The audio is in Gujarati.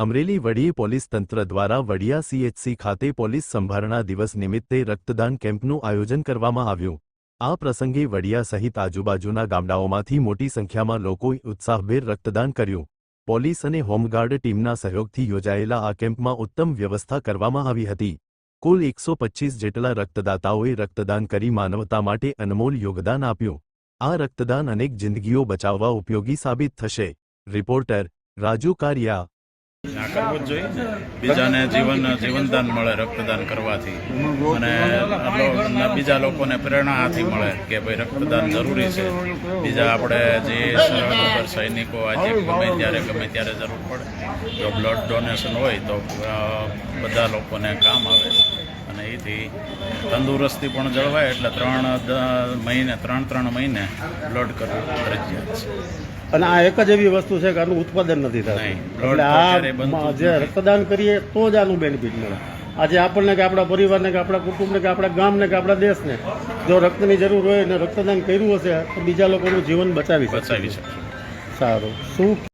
અમરેલી વડીએ પોલીસ તંત્ર દ્વારા વડિયા સીએચસી ખાતે પોલીસ સંભારણા દિવસ નિમિત્તે રક્તદાન કેમ્પનું આયોજન કરવામાં આવ્યું. આ પ્રસંગે વડિયા સહિત આજુબાજુના ગામડાઓમાંથી મોટી સંખ્યામાં લોકોએ ઉત્સાહભેર રક્તદાન કર્યું. પોલીસ અને હોમગાર્ડ ટીમના સહયોગથી યોજાયેલા આ કેમ્પમાં ઉત્તમ વ્યવસ્થા કરવામાં આવી હતી. કુલ એકસો પચ્ચીસ જેટલા રક્તદાતાઓએ રક્તદાન કરી માનવતા માટે અનમોલ યોગદાન આપ્યું. આ રક્તદાન અનેક જિંદગીઓ બચાવવા ઉપયોગી સાબિત થશે. રિપોર્ટર રાજુ કારિયા ના કરવું જ જોઈએ બીજાને જીવન, જીવનદાન મળે રક્તદાન કરવાથી. અને બીજા લોકોને પ્રેરણા આથી મળે કે ભાઈ રક્તદાન જરૂરી છે. બીજા આપણે જે સૈનિકો આજે ગમે ત્યારે ગમે ત્યારે જરૂર પડે. જો બ્લડ ડોનેશન હોય તો બધા લોકોને કામ આવે. અને એથી તંદુરસ્તી પણ જળવાય એટલે ત્રણ મહિને ત્રણ ત્રણ મહિને બ્લડ કરવું ફરજિયાત છે. અને આ એક જ એવી વસ્તુ છે કે આનું ઉત્પાદન નથી થતું. જે રક્તદાન કરીએ તો જ આનું બેનિફિટ મળે. આજે આપણને કે આપણા પરિવારને કે આપણા કુટુંબને કે આપણા ગામને કે આપણા દેશને જો રક્તની જરૂર હોય અને રક્તદાન કર્યું હશે તો બીજા લોકોનું જીવન બચાવી બચાવી શકે સારું. શું